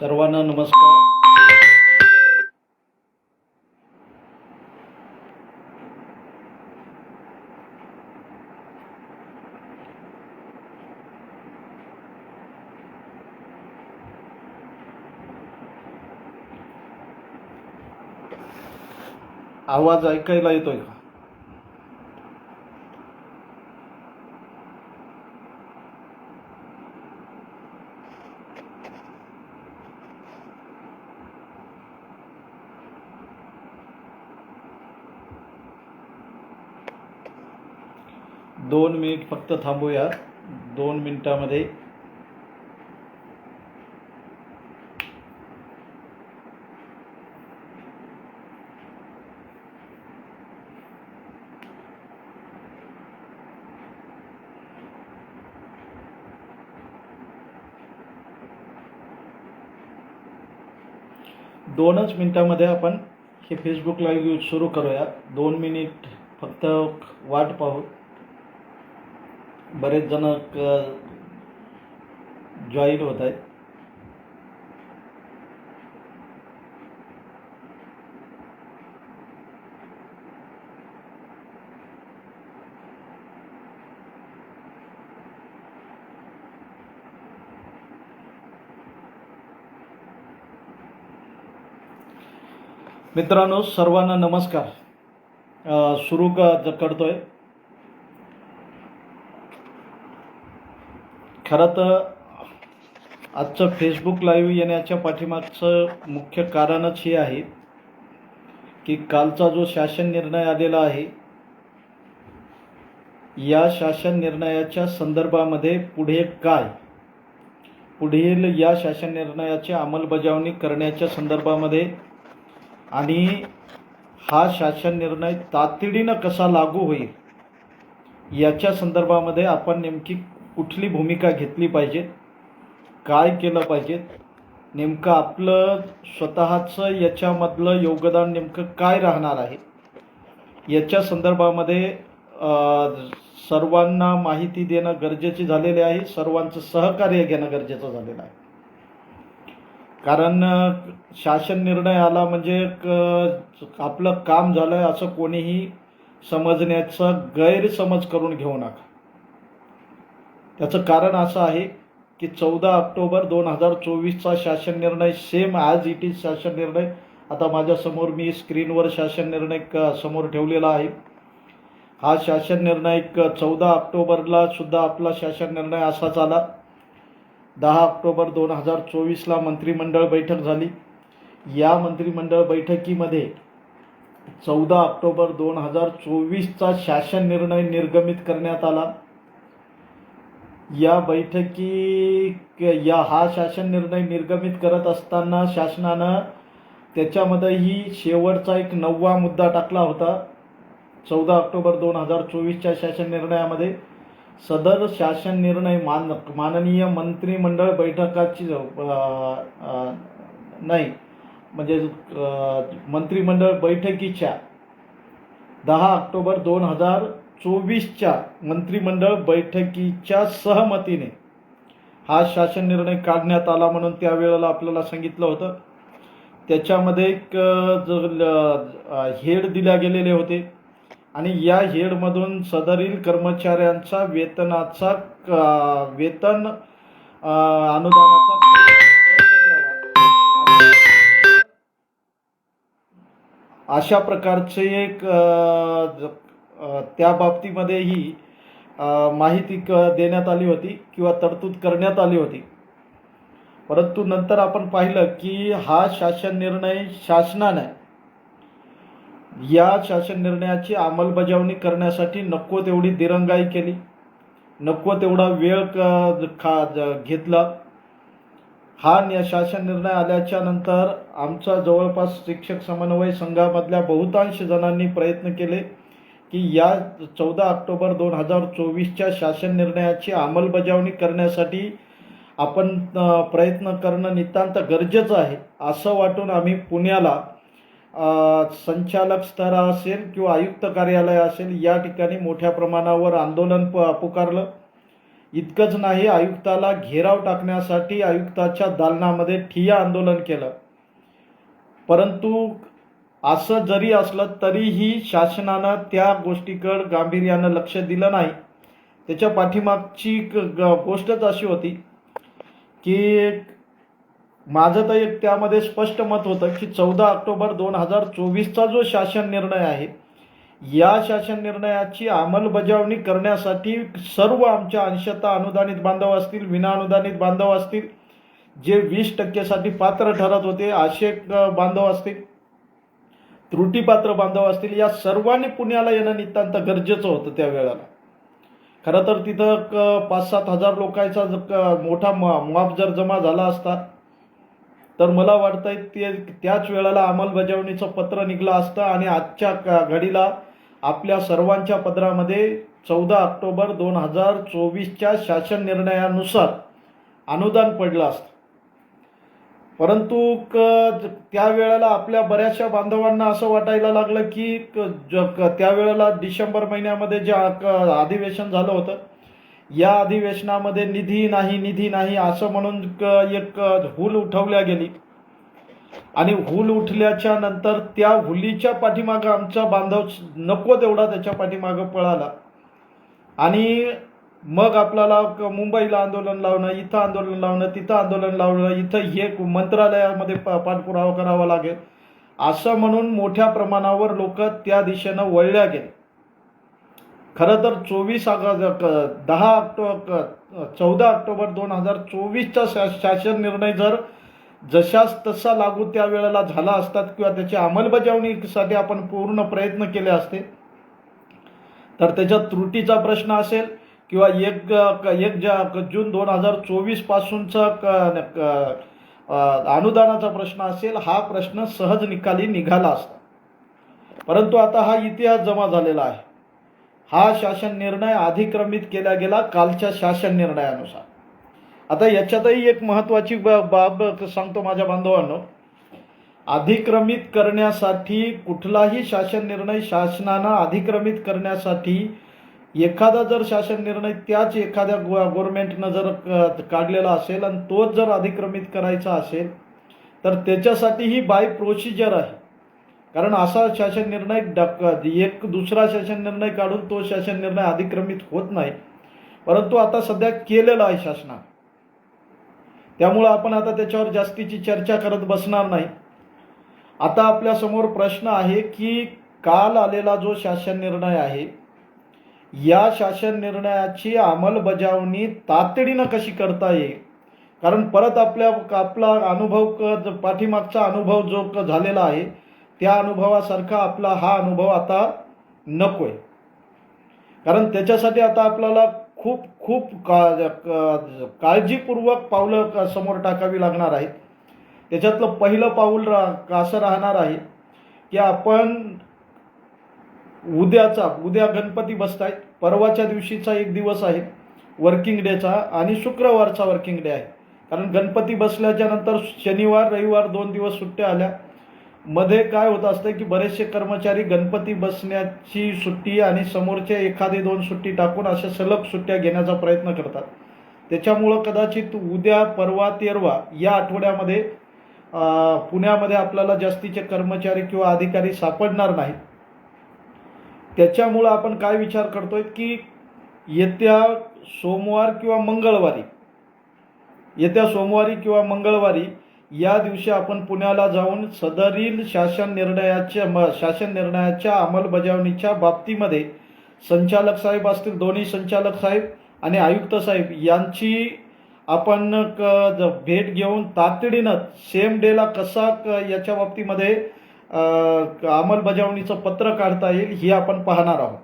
सर्वांना नमस्कार. आवाज ऐकायला येतोय का? दोन मिनिट फक्त थांबूया दोन मिनिटामध्ये दोनच मिनटामध्ये आपण हे फेसबुक लाईव्ह सुरू करूया दोन मिनिट फक्त वाट पाहू. बरेच जण जॉईन होत आहेत. मित्रांनो सर्वांना नमस्कार. सुरू क करतोय. खरं तर आजचं फेसबुक लाईव्ह येण्याच्या पाठीमागचं मुख्य कारणच हे आहे की कालचा जो शासन निर्णय आलेला आहे या शासन निर्णयाच्या संदर्भामध्ये पुढे काय? पुढील या शासन निर्णयाची अंमलबजावणी करण्याच्या संदर्भामध्ये आणि हा शासन निर्णय तातडीनं कसा लागू होईल याच्या संदर्भामध्ये आपण नेमकी कुठली भूमिका घेतली पाहिजे काय केलं पाहिजे नेमकं आपलं स्वतःचं याच्यामधलं योगदान नेमकं काय राहणार आहे याच्या संदर्भामध्ये सर्वांना माहिती देणं गरजेचे झालेले आहे सर्वांचं सहकार्य घेणं गरजेचं झालेलं आहे. कारण शासन निर्णय आला म्हणजे क- आपलं काम झालं आहे असं कोणीही समजण्याचा गैरसमज करून घेऊ नका. त्याचं कारण असं आहे की चौदा ऑक्टोबर दोन हजार चोवीसचा शासन निर्णय सेम ॲज इट इज शासन निर्णय. आता माझ्यासमोर मी स्क्रीनवर शासन निर्णय क- समोर ठेवलेला आहे. हा शासन निर्णय चौदा ऑक्टोबरला सुद्धा आपला शासन निर्णय असाच आला. दहा ऑक्टोबर दोन हजार चोवीसला मंत्रिमंडळ बैठक झाली. या मंत्रिमंडळ बैठकीमध्ये चौदा ऑक्टोबर दोन हजार चोवीसचा शासन निर्णय निर्गमित करण्यात आला. या बैठकी या हा शासन निर्णय निर्गमित करत असताना शासनानं त्याच्यामध्येही शेवटचा एक नववा मुद्दा टाकला होता. चौदा ऑक्टोबर दोन हजार चोवीसच्या शासन निर्णयामध्ये सदर शासन निर्णय मान माननीय मंत्रिमंडळ बैठकाची नाही म्हणजे मंत्रिमंडळ बैठकीच्या दहा ऑक्टोबर दोन हजार चोवीसच्या मंत्रिमंडळ बैठकीच्या सहमतीने हा शासन निर्णय काढण्यात आला म्हणून त्यावेळेला आपल्याला सांगितलं होतं. त्याच्यामध्ये एक हेड दिल्या गेलेले होते. आणि या हेडमधून सदरील कर्मचाऱ्यांचा वेतनाचा वेतन अनुदानाचा अशा प्रकारचे एक त्या बाबतीमध्येही माहिती क देण्यात आली होती किंवा तरतूद करण्यात आली होती. परंतु नंतर आपण पाहिलं की हा शासन निर्णय शासनानं या शासन निर्णयाची अंमलबजावणी करण्यासाठी नको तेवढी दिरंगाई केली. नको तेवढा वेळ क- खा घेतला. हा नि शासन निर्णय आल्याच्यानंतर आमचा जवळपास शिक्षक समन्वय संघामधल्या बहुतांश जणांनी प्रयत्न केले की या चौदा ऑक्टोबर दोन हजार चोवीसच्या शासन निर्णयाची अंमलबजावणी करण्यासाठी आपण प्रयत्न करणं नितांत गरजेचं आहे. असं वाटून आम्ही पुण्याला संचालक स्तर असेल किंवा आयुक्त कार्यालय असेल या ठिकाणी मोठ्या प्रमाणावर आंदोलन प पुकारलं. इतकंच नाही आयुक्ताला घेराव टाकण्यासाठी आयुक्ताच्या दालनामध्ये ठिय्या आंदोलन केलं. परंतु असं जरी असलं तरीही शासनानं त्या गोष्टीकडं गांभीर्यानं लक्ष दिलं नाही. त्याच्या पाठीमागची ग- ग- गोष्टच अशी होती की माझं तर एक त्यामध्ये स्पष्ट मत होतं की चौदा ऑक्टोबर दोन हजार चोवीसचा जो शासन निर्णय आहे या शासन निर्णयाची अंमलबजावणी करण्यासाठी सर्व आमच्या अंशतः अनुदानित बांधव असतील विना अनुदानित बांधव असतील जे वीस टक्केसाठी पात्र ठरत होते असे बांधव असतील त्रुटीपात्र बांधव असतील या सर्वांनी पुण्याला येणं नितांत गरजेचं होतं त्या वेळेला. खरं तर तिथं क- पाच सात हजार लोकांचा क- मोठा मॉब जर जमा झाला असता तर मला वाटतंय ते त्याच वेळेला अंमलबजावणीचं पत्र निघलं असतं आणि आजच्या घडीला आपल्या सर्वांच्या पदरामध्ये चौदा ऑक्टोबर दोन हजार चोवीसच्या शासन निर्णयानुसार अनुदान पडलं असतं. परंतु क त्यावेळेला आपल्या बऱ्याचशा बांधवांना असं वाटायला लागलं की क- ज- त्यावेळेला डिसेंबर महिन्यामध्ये जे क- अधिवेशन झालं होतं या अधिवेशनामध्ये निधी नाही निधी नाही असं म्हणून क- एक हुल उठवल्या गेली. आणि हुल उठल्याच्या नंतर त्या हुलीच्या पाठीमागं आमचा बांधव नको तेवढा त्याच्या पाठीमागं पळाला. आणि मग आपल्याला क- मुंबईला आंदोलन लावणं इथं आंदोलन लावणं तिथं आंदोलन लावणं इथं हे मंत्रालयामध्ये प- पाठपुरावा करावा लागेल. असं म्हणून मोठ्या प्रमाणावर लोक त्या दिशेनं वळल्या गेले. खरं तर चोवीस दहा ऑक्टोबर चौदा ऑक्टोबर दोन हजार चोवीसचा शा शासन निर्णय जर जशाच तसा लागू त्या वेळेला झाला असतात किंवा त्याची अंमलबजावणीसाठी आपण पूर्ण प्रयत्न केले असते तर त्याच्यात त्रुटीचा प्रश्न असेल किंवा एक एक जा जून दोन हजार चोवीसपासूनचा क- अनुदानाचा प्रश्न असेल हा प्रश्न सहज निकाली निघाला असता. परंतु आता हा इतिहास जमा झालेला आहे. हा शासन निर्णय अधिक्रमित केला गेला कालच्या शासन निर्णयानुसार. आता याच्यातही एक महत्वाची ब- बाब सांगतो माझ्या बांधवांनो. अधिक्रमित करण्यासाठी कुठलाही शासन निर्णय शासनानं अधिक्रमित करण्यासाठी एखादा जर शासन निर्णय त्याच एखाद्या गो गव्हर्नमेंटनं जर काढलेला असेल आणि तोच जर अधिक्रमित करायचा असेल तर त्याच्यासाठी ही बाय प्रोसिजर आहे. कारण असा शासन निर्णय डक- एक दुसरा शासन निर्णय काढून तो शासन निर्णय अधिक्रमित होत नाही. परंतु आता सध्या केलेला आहे शासना. त्यामुळं आपण आता त्याच्यावर जास्तीची चर्चा करत बसणार नाही. आता आपल्यासमोर प्रश्न आहे की काल आलेला जो शासन निर्णय आहे या शासन निर्णयाची अंमलबजावणी तातडीनं कशी करता येईल? कारण परत आपल्या आपला अनुभव क पाठीमागचा अनुभव जो झालेला आहे त्या अनुभवासारखा आपला हा अनुभव आता नकोय. कारण त्याच्यासाठी आता आपल्याला खूप खूप का काळजीपूर्वक पावलं का समोर टाकावी लागणार आहेत. त्याच्यातलं पहिलं पाऊल रा असं राहणार आहे की आपण उद्याचा उद्या गणपती बसतायत परवाच्या दिवशीचा एक दिवस आहे वर्किंग डेचा आणि शुक्रवारचा वर्किंग डे आहे. कारण गणपती बसल्याच्या नंतर शनिवार रविवार दोन दिवस सुट्ट्या आल्या. मध्ये काय होत असतं की बरेचसे कर्मचारी गणपती बसण्याची सुट्टी आणि समोरचे एखादी दोन सुट्टी टाकून अशा सलग सुट्ट्या घेण्याचा प्रयत्न करतात. त्याच्यामुळं कदाचित उद्या परवा तेरवा या आठवड्यामध्ये पुण्यामध्ये आपल्याला जास्तीचे कर्मचारी किंवा अधिकारी सापडणार नाहीत. त्याच्यामुळं आपण काय विचार करतोय की येत्या सोमवार किंवा मंगळवारी येत्या सोमवारी किंवा मंगळवारी या दिवशी आपण पुण्याला जाऊन सदरील शासन निर्णयाच्या म- शासन निर्णयाच्या अंमलबजावणीच्या बाबतीमध्ये संचालक साहेब असतील दोन्ही संचालक साहेब आणि आयुक्त साहेब यांची आपण क- भेट घेऊन तातडीनं सेम डेला कसा क- याच्या बाबतीमध्ये अंमलबजावणीचं पत्र काढता येईल ही आपण पाहणार आहोत.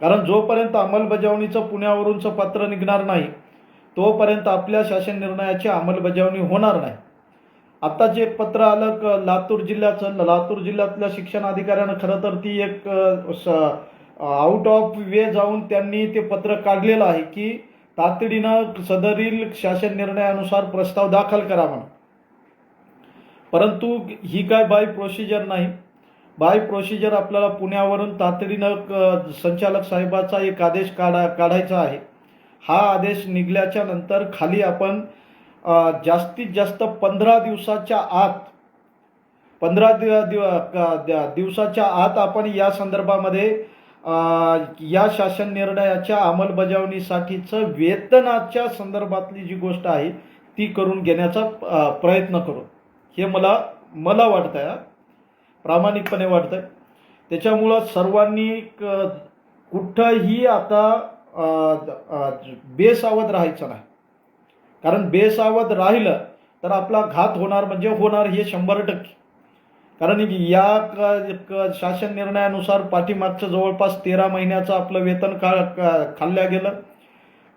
कारण जोपर्यंत अंमलबजावणीचं पुण्यावरूनचं पत्र निघणार नाही तोपर्यंत आपल्या शासन निर्णयाची अंमलबजावणी होणार नाही. आता जे पत्र आलं क लातूर जिल्ह्याचं लातूर जिल्ह्यातल्या शिक्षण अधिकाऱ्यानं खरं तर ती एक आउट ऑफ वे जाऊन त्यांनी ते पत्र काढलेलं आहे की तातडीनं सदरील शासन निर्णयानुसार प्रस्ताव दाखल करा म्हणून. परंतु ही काय बाय प्रोसिजर नाही. बाय प्रोसिजर आपल्याला पुण्यावरून तातडीनं क- संचालक साहेबाचा एक आदेश काढा काढायचा आहे. हा आदेश निघल्याच्या नंतर खाली आपण जास्तीत जास्त पंधरा दिवसाच्या आत पंधरा दिव दिव द- दिवसाच्या आत आपण या संदर्भामध्ये या शासन निर्णयाच्या अंमलबजावणीसाठीचं वेतनाच्या संदर्भातली जी गोष्ट आहे ती करून घेण्याचा प्रयत्न करू. हे मला मला वाटतं आहे प्रामाणिकपणे वाटतं आहे त्याच्यामुळं सर्वांनी क- कुठंही आता बेसावध राहायचं नाही. कारण बेसावध राहिलं तर आपला घात होणार म्हणजे होणार हे शंभर टक्के. कारण या क- क- शासन निर्णयानुसार पाठीमागचं जवळपास तेरा महिन्याचं आपलं वेतन खा का- खाल्ल्या गेलं.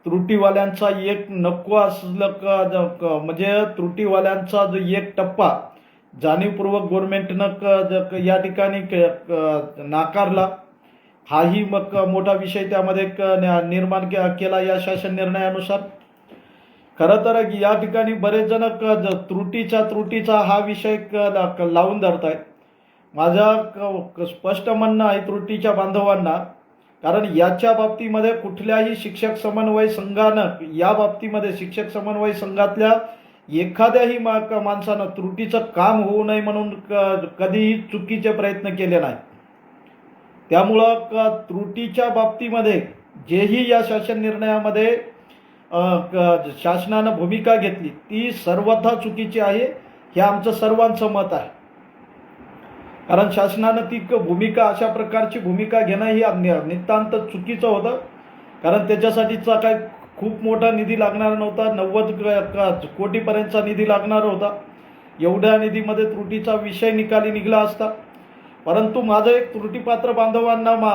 त्रुटीवाल्यांचा एक नको असलं क म्हणजे त्रुटीवाल्यांचा जो एक टप्पा जाणीवपूर्वक गोरमेंटनं क या ठिकाणी क- नाकारला हाही मग मोठा विषय त्यामध्ये क- निर्माण के- केला या शासन निर्णयानुसार. खरं तर या ठिकाणी बरेच जण क- ज- त्रुटीचा त्रुटीचा हा विषय क- ला- क- लावून धरत आहेत माझं क- स्पष्ट म्हणणं आहे त्रुटीच्या बांधवांना कारण याच्या बाबतीमध्ये कुठल्याही शिक्षक समन्वय संघानं या बाबतीमध्ये शिक्षक समन्वय संघातल्या एखाद्याही मा क- माणसानं त्रुटीचं काम होऊ नये म्हणून क- कधीही चुकीचे प्रयत्न केले नाही त्यामुळं त्रुटीच्या बाबतीमध्ये जेही या शासन निर्णयामध्ये शासनानं भूमिका घेतली. ती सर्वथा चुकीची आहे हे आमचं सर्वांचं मत आहे. कारण शासनानं ती क- भूमिका अशा प्रकारची भूमिका घेणं ही नितांत चुकीचं होतं. कारण त्याच्यासाठीचा काय खूप मोठा निधी लागणार नव्हता. नव्वद कोटीपर्यंतचा निधी लागणार होता. एवढ्या निधीमध्ये त्रुटीचा विषय निकाली निघला असता. परंतु माझं एक त्रुटीपात्र बांधवांना मा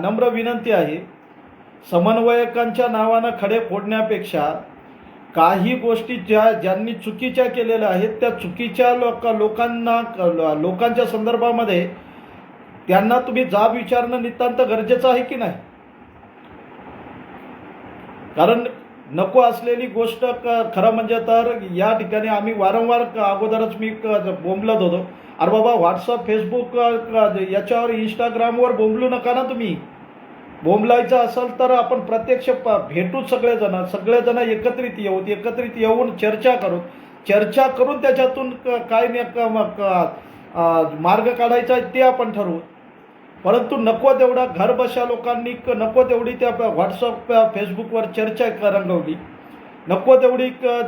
नम्र विनंती आहे समन्वयकांच्या नावानं खडे फोडण्यापेक्षा काही गोष्टी ज्या ज्यांनी चुकीच्या केलेल्या आहेत त्या चुकीच्या लोक लोकांना क- लोकांच्या संदर्भामध्ये त्यांना तुम्ही जाब विचारणं नितांत गरजेचं आहे की नाही? कारण नको असलेली गोष्ट खरं म्हणजे तर या ठिकाणी आम्ही वारंवार अगोदरच मी बोंबलत होतो. अरे बाबा व्हॉट्सअप फेसबुक याच्यावर इंस्टाग्रामवर बोंबलू नका ना तुम्ही. बोंबलायचं असेल तर आपण प्रत्यक्ष प- भेटू सगळेजण सगळेजण एकत्रित येऊ एकत्रित येऊन चर्चा करू. चर्चा करून त्याच्यातून क- काय क- मार्ग काढायचा आहे ते आपण ठरवू. परंतु नको तेवढा घर बशा लोकांनी क- नको तेवढी त्या व्हॉट्सअप फेसबुकवर चर्चा क- रंगवली. नको तेवढी क-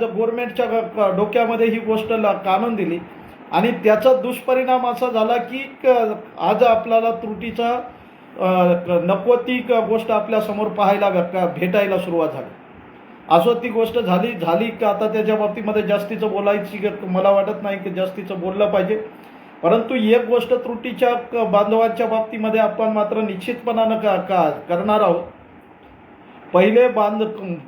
क- डोक्यामध्ये ही गोष्ट ला- दिली. आणि त्याचा दुष्परिणाम असा झाला की क- आज आपल्याला त्रुटीचा नको ती क- गोष्ट आपल्यासमोर पाहायला भ- भेटायला सुरुवात झाली. असो ती गोष्ट झाली झाली का आता त्याच्या बाबतीमध्ये जास्तीचं बोलायची ग- मला वाटत नाही की जास्तीचं बोललं पाहिजे. परंतु एक गोष्ट त्रुटीच्या बांधवांच्या बाबतीमध्ये आपण मात्र निश्चितपणानं का का करणार आहोत. पहिले बांध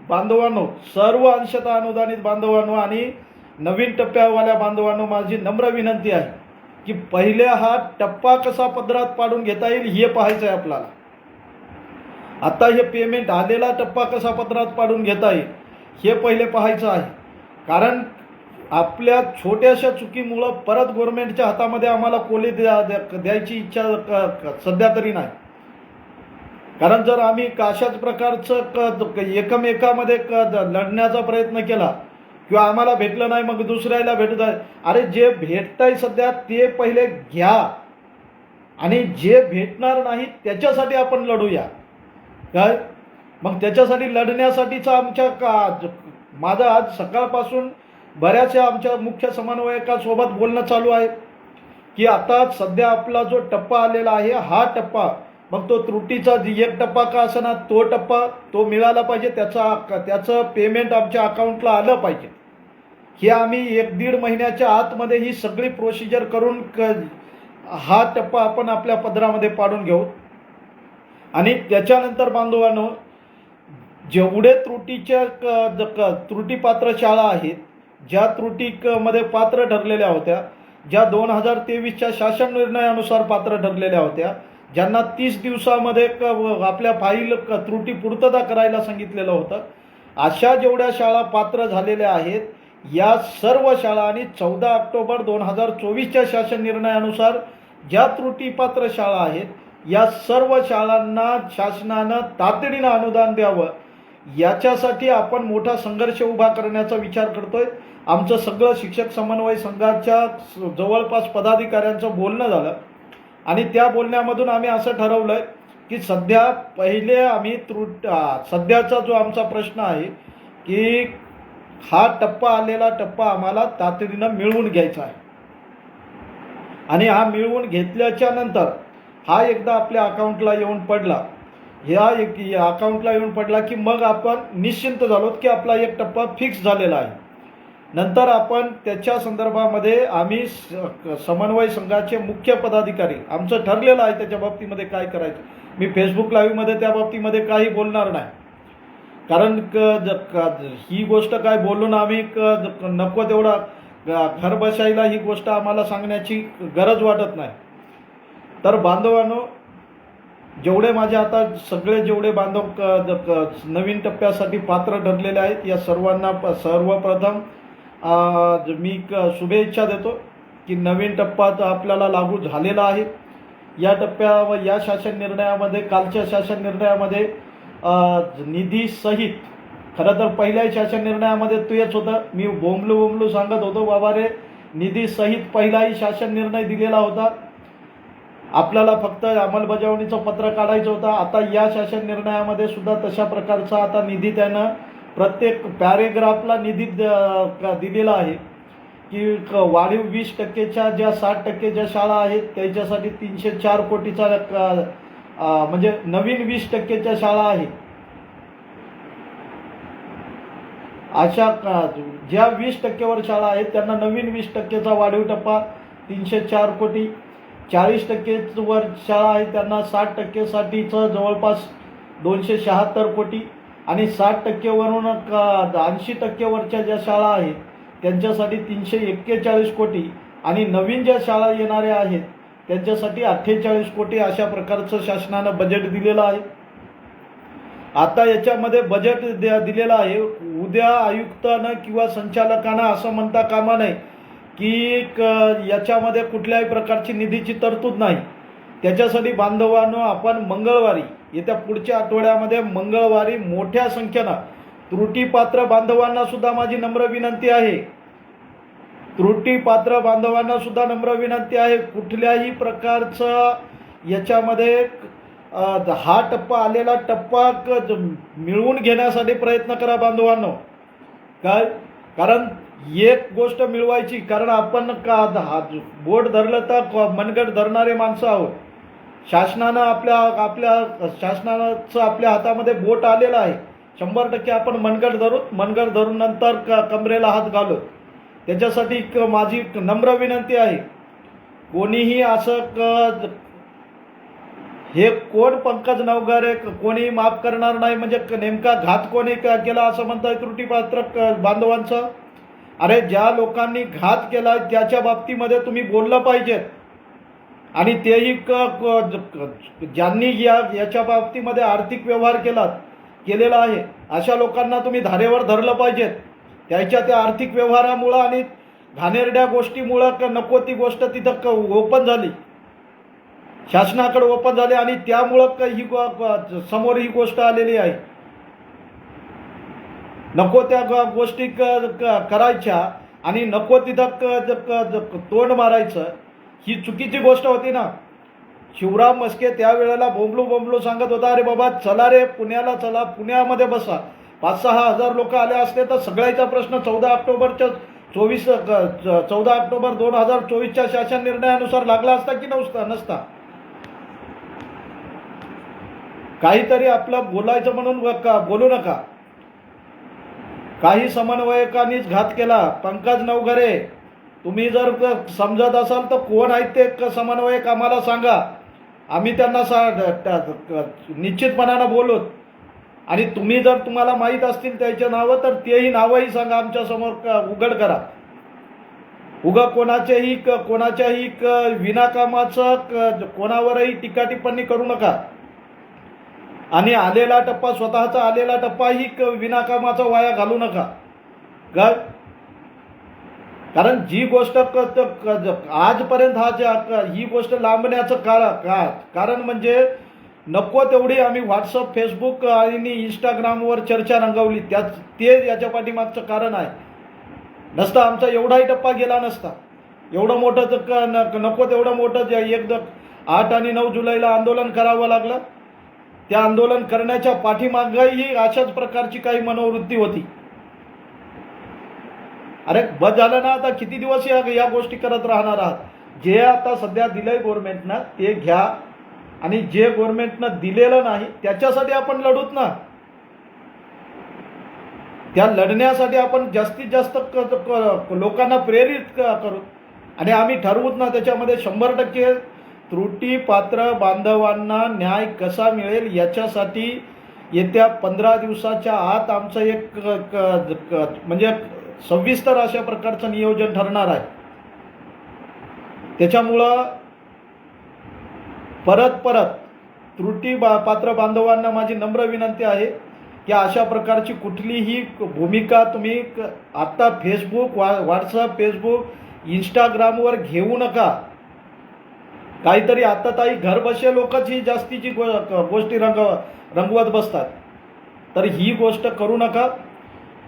बांधवांनो सर्व अंशतः अनुदानित बांधवांनो आणि नवीन टप्प्यावाल्या बांधवांनो माझी नम्र विनंती आहे. की पहिल्या हा टप्पा कसा पदरात पाडून घेता येईल हे पाहायचं आहे आपल्याला. आता हे पेमेंट आलेला टप्पा कसा पदरात पाडून घेता येईल हे पहिले पाहायचं आहे. कारण आपल्या छोट्याशा चुकीमुळं परत गव्हर्नमेंटच्या हातामध्ये आम्हाला कोली द्या द्या- द्यायची इच्छा क- सध्या तरी नाही. कारण जर आम्ही अशाच प्रकारचं क- क- एकमेकामध्ये क- लढण्याचा प्रयत्न केला किंवा आम्हाला भेटलं नाही मग दुसऱ्याला भेटत आहे अरे जे भेटताय सध्या ते पहिले घ्या. आणि जे भेटणार नाही त्याच्यासाठी आपण लढूया. काय? मग त्याच्यासाठी लढण्यासाठीचा आमच्या का माझं आज सकाळपासून बऱ्याचशा आमच्या मुख्य समन्वयकासोबत बोलणं चालू आहे. की आता सध्या आपला जो टप्पा आलेला आहे हा टप्पा मग तो त्रुटीचा एक टप्पा का ना तो टप्पा तो मिळाला पाहिजे त्याचा त्याचं पेमेंट आमच्या अकाउंटला आलं पाहिजे. हे आम्ही एक दीड महिन्याच्या आतमध्ये ही सगळी प्रोसिजर करून क हा टप्पा आपण आपल्या पदरामध्ये पाडून घेऊ. आणि त्याच्यानंतर बांधवांनो जेवढे त्रुटीच्या क- ज- क- त्रुटीपात्र शाळा आहेत ज्या त्रुटी मध्ये पात्र ठरलेल्या होत्या ज्या दोन हजार तेवीसच्या शासन निर्णयानुसार पात्र ठरलेल्या होत्या ज्यांना तीस दिवसामध्ये क- व- आपल्या फाईल क- त्रुटी पूर्तता करायला सांगितलेलं होतं अशा जेवढ्या शाळा पात्र झालेल्या आहेत या सर्व शाळा आणि चौदा ऑक्टोबर दोन हजार चोवीसच्या शासन निर्णयानुसार ज्या त्रुटीपात्र शाळा आहेत या सर्व शाळांना शासनानं तातडीनं अनुदान द्यावं याच्यासाठी आपण मोठा संघर्ष उभा करण्याचा विचार करतोय. आमचं सगळं शिक्षक समन्वय संघाच्या स- जवळपास पदाधिकाऱ्यांचं बोलणं झालं. आणि त्या बोलण्यामधून आम्ही असं ठरवलंय की सध्या पहिले आम्ही त्रुट सध्याचा जो आमचा प्रश्न आहे की हा टप्पा आलेला टप्पा आम्हाला तातडीनं मिळवून घ्यायचा आहे. आणि हा मिळवून घेतल्याच्या नंतर हा एकदा आपल्या अकाउंटला येऊन पडला. ह्या एक या अकाउंटला येऊन पडला की मग आपण निश्चिंत झालो की आपला एक टप्पा फिक्स झालेला आहे. नंतर आपण त्याच्या संदर्भामध्ये आम्ही स- समन्वय संघाचे मुख्य पदाधिकारी आमचं ठरलेलं आहे त्याच्या बाबतीमध्ये काय करायचं. मी फेसबुक लाईव्हमध्ये त्या बाबतीमध्ये काही बोलणार नाही. कारण क- ज- ही गोष्ट काय बोलून आम्ही क- नको तेवढा घर बसायला ही गोष्ट आम्हाला सांगण्याची गरज वाटत नाही. तर बांधवांनो जेवढे माझे आता सगळे जेवढे बांधव क- नवीन टप्प्यासाठी पात्र ठरलेले आहेत या सर्वांना प- सर्वप्रथम मी क- शुभेच्छा देतो की नवीन टप्पा तर आपल्याला लागू झालेला आहे. या टप्प्या व या शासन निर्णयामध्ये कालच्या शासन निर्णयामध्ये निधीसहित खरं तर पहिल्या शासन निर्णयामध्ये तू येच होतं. मी बोंबलू बोंबलू सांगत होतो बाबा रे निधीसहित पहिलाही शासन निर्णय दिलेला होता. आपल्याला फक्त अंमलबजावणीचं पत्र काढायचं होतं. आता या शासन निर्णयामध्ये सुद्धा तशा प्रकारचा आता निधी त्यानं प्रत्येक पॅरेग्राफला निधी द- दिलेला आहे. की क- वाढीव वीस टक्केच्या ज्या साठ टक्के ज्या शाळा आहेत त्याच्यासाठी तीनशे चार कोटीचा क- म्हणजे नवीन वीस टक्केच्या शाळा आहेत. अशा काळात ज्या वीस टक्केवर शाळा आहेत त्यांना नवीन वीस टक्केचा वाढीव टप्पा तीनशे चार कोटी. चाळीस टक्केवर शाळा आहेत त्यांना साठ टक्केसाठीचं जवळपास दोनशे शहात्तर कोटी. आणि साठ टक्केवरून ऐंशी टक्केवरच्या ज्या शाळा आहेत त्यांच्यासाठी तीनशे एक्केचाळीस कोटी. आणि नवीन ज्या शाळा येणाऱ्या आहेत त्यांच्यासाठी अठ्ठेचाळीस कोटी अशा प्रकारचं शासनानं बजेट दिलेलं आहे. आता याच्यामध्ये बजेट द्या- दिलेलं आहे. उद्या आयुक्तानं किंवा संचालकांना असं म्हणता कामा नये की क- याच्यामध्ये कुठल्याही प्रकारची निधीची तरतूद नाही. त्याच्यासाठी बांधवांनो आपण मंगळवारी येत्या पुढच्या आठवड्यामध्ये मंगळवारी मोठ्या संख्येनं त्रुटीपात्र बांधवांना सुद्धा माझी नम्र विनंती आहे. त्रुटीपात्र बांधवांना सुद्धा नम्र विनंती आहे. कुठल्याही प्रकारचं याच्यामध्ये हा टप्पा आलेला टप्पा क- ज- मिळवून घेण्यासाठी प्रयत्न करा बांधवांनो. काय? कारण एक गोष्ट मिळवायची कारण आपण का बोट धरलं तर मनगट धरणारे माणसं आहोत. शासनानं आपल्या आपल्या शासनाचं आपल्या हातामध्ये बोट आलेलं आहे. शंभर टक्के आपण मनगट धरू मनगट धरून नंतर क कमरेला हात घालू त्याच्यासाठी माझी नम्र विनंती आहे. कोणीही असं क हे कोण पंकज नवगारे कोणी माफ करणार नाही म्हणजे क- नेमका घात कोणी क- केला असं म्हणताय त्रुटीपात्र क- बांधवांचं? अरे ज्या लोकांनी घात केला त्याच्या बाबतीमध्ये तुम्ही बोललं पाहिजेत. आणि तेही क क- ज्यांनी या याच्या बाबतीमध्ये आर्थिक व्यवहार केला केलेला आहे अशा लोकांना तुम्ही धारेवर धरलं पाहिजेत. त्याच्या त्या आर्थिक व्यवहारामुळं आणि घाणेरड्या गोष्टीमुळं क नको ती गोष्ट तिथं क ओपन झाली. शासनाकडे ओपन झाले आणि त्यामुळं ही समोर ही गोष्ट आलेली आहे. नको त्या गोष्टी करायच्या आणि नको तिथं तोंड मारायचं. ही चुकीची गोष्ट होती ना. शिवराम मस्के त्यावेळेला बोंबलू बोंबलू सांगत होता अरे बाबा चला रे पुण्याला चला पुण्यामध्ये बसा. पाच सहा हजार लोक आले असते तर सगळ्याचा प्रश्न चौदा ऑक्टोबरच्या चोवीस चौदा ऑक्टोबर दोन हजार चोवीसच्या शासन निर्णयानुसार लागला असता की नसता नसता? काहीतरी आपलं बोलायचं म्हणून का- बोलू नका. काही समन्वयकांनीच घात केला. पंकज नवघरे तुम्ही जर समजत असाल तर कोण आहेत ते क- समन्वयक आम्हाला सांगा. आम्ही त्यांना सा निश्चितपणानं बोलूत आणि तुम्ही जर तुम्हाला माहीत असतील त्याचे नावं तर तेही नावंही सांगा आमच्यासमोर क- उघड करा. उगा कोणाच्याही क- कोणाच्याही क- विनाकामाचं क- कोणावरही टीका टिप्पणी करू नका. आणि आलेला टप्पा स्वतःचा आलेला टप्पाही क- विनाकामाचा वाया घालू नका. काय कारण जी गोष्ट क- क- आजपर्यंत हा जे ही गोष्ट लांबण्याचं काळ का कारण म्हणजे नको तेवढी आम्ही व्हॉट्सअप फेसबुक आणि इंस्टाग्रामवर चर्चा रंगवली. त्याच ते याच्या पाठीमागचं कारण आहे. नसता आमचा एवढाही टप्पा गेला नसता. एवढं मोठं तर क- नको तेवढं मोठं जे एक आठ आणि नऊ जुलैला आंदोलन करावं लागलं. त्या आंदोलन करण्याच्या पाठीमागही अशाच प्रकारची काही मनोवृत्ती होती. अरे बस झालं ना आता किती दिवस या या गोष्टी करत राहणार आहात? जे आता सध्या दिलंय गव्हर्नमेंटनं ते घ्या. आणि जे गव्हर्नमेंटनं दिलेलं नाही त्याच्यासाठी आपण लढूत ना. त्या लढण्यासाठी आपण जास्तीत जास्त लोकांना प्रेरित करू. आणि आम्ही ठरवूत ना त्याच्यामध्ये शंभर टक्के त्रुटी पात्र बांधवांना न्याय कसा मिळेल याच्यासाठी येत्या पंधरा दिवसाच्या आत आमचं एक क- म्हणजे सविस्तर अशा प्रकारचं नियोजन ठरणार आहे. त्याच्यामुळं परत परत त्रुटी बा पात्र बांधवांना माझी नम्र विनंती आहे की अशा प्रकारची कुठलीही भूमिका तुम्ही क- आत्ता फेसबुक वा व्हॉट्सअप फेसबुक इंस्टाग्रामवर घेऊ नका. काहीतरी आता ताई घर बसे लोकच ही जास्तीची गो गोष्टी रंग रंगवत बसतात. तर ही गोष्ट करू नका.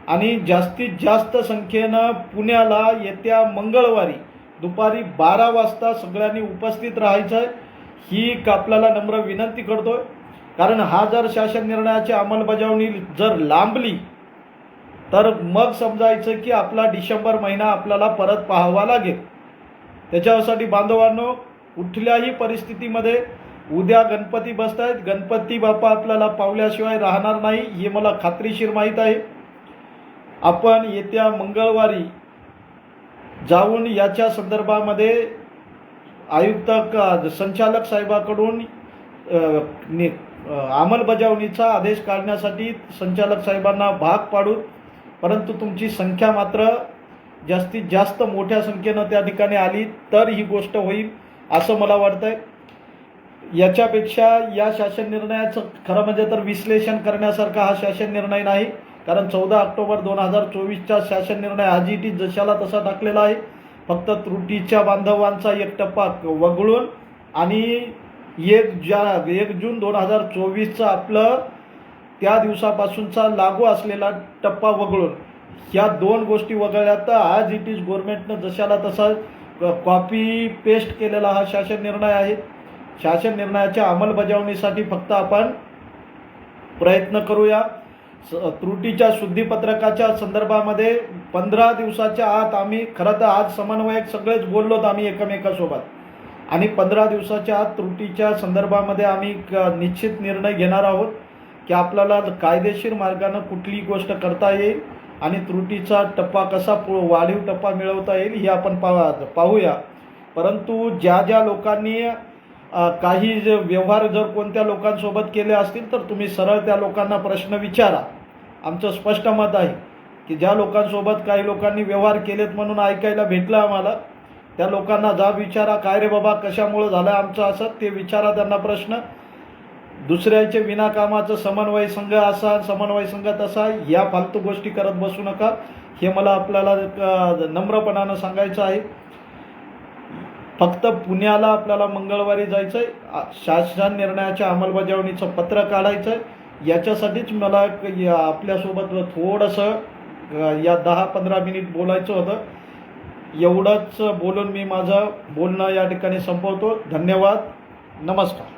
आणि जास्तीत जास्त संख्येनं पुण्याला येत्या मंगळवारी दुपारी बारा वाजता सगळ्यांनी उपस्थित राहायचं आहे ही आपल्याला नम्र विनंती करतोय. कारण हा जर शासन निर्णयाची अंमलबजावणी जर लांबली तर मग समजायचं की आपला डिसेंबर महिना आपल्याला परत पाहावा लागेल. त्याच्यासाठी बांधवांनो कुठल्याही परिस्थितीमध्ये उद्या गणपती बसत आहेत गणपती बाप्पा आपल्याला पावल्याशिवाय राहणार नाही हे मला खात्रीशीर माहीत आहे. आपण येत्या मंगळवारी जाऊन याच्या संदर्भामध्ये आयुक्त का संचालक साहेबाकडून अंमलबजावणीचा आदेश काढण्यासाठी संचालक साहेबांना भाग पाडू. परंतु तुमची संख्या मात्र जास्तीत जास्त मोठ्या संख्येनं त्या ठिकाणी आली तर ही गोष्ट होईल. असं मला वाटतंय. याच्यापेक्षा या शासन निर्णयाचं खरं म्हणजे तर विश्लेषण करण्यासारखा हा शासन निर्णय नाही. कारण चौदा ऑक्टोबर दोन हजार चोवीसचा शासन निर्णय आजीटी जशाला तसा टाकलेला आहे. फक्त त्रुटीच्या बांधवांचा एक टप्पा वगळून आणि एक ज्या एक जून दोन हजार चोवीसचं आपलं त्या दिवसापासूनचा लागू असलेला टप्पा वगळून ह्या दोन गोष्टी वगळल्या तर आज इट इज गव्हर्नमेंटनं जशाला तसा कॉपी पेस्ट केलेला हा शासन निर्णय आहे. शासन निर्णयाच्या अंमलबजावणीसाठी फक्त आपण प्रयत्न करूया. स- त्रुटीच्या शुद्धीपत्रकाच्या संदर्भामध्ये पंधरा दिवसाच्या आत आम्ही खरं तर आज समन्वयक सगळेच बोललोत आम्ही एकमेकासोबत. आणि पंधरा दिवसाच्या आत त्रुटीच्या संदर्भामध्ये आम्ही क- निश्चित निर्णय घेणार आहोत की आपल्याला कायदेशीर मार्गानं कुठलीही गोष्ट करता येईल. आणि त्रुटीचा टप्पा कसा पु- वाढीव टप्पा मिळवता येईल हे आपण पाहा पाहूया. परंतु ज्या ज्या लोकांनी काही जे व्यवहार जर कोणत्या लोकांसोबत केले असतील तर तुम्ही सरळ त्या लोकांना प्रश्न विचारा. आमचं स्पष्ट मत आहे की ज्या लोकांसोबत काही लोकांनी व्यवहार केलेत म्हणून ऐकायला भेटलं आम्हाला त्या लोकांना जा विचारा काय रे बाबा कशामुळं झालं आमचं असं? ते विचारा त्यांना प्रश्न. दुसऱ्याचे विनाकामाचं समन्वय संघ असा समन्वय संघ तसा या फालतू गोष्टी करत बसू नका. हे मला आपल्याला नम्रपणानं सांगायचं आहे. फक्त पुण्याला आपल्याला मंगळवारी जायचं आहे शासन निर्णयाच्या अंमलबजावणीचं पत्र काढायचं आहे याच्यासाठीच मला या- आपल्यासोबत थोडंसं या दहा पंधरा मिनिट बोलायचं होतं. एवढंच बोलून मी माझं बोलणं या ठिकाणी संपवतो. धन्यवाद. नमस्कार.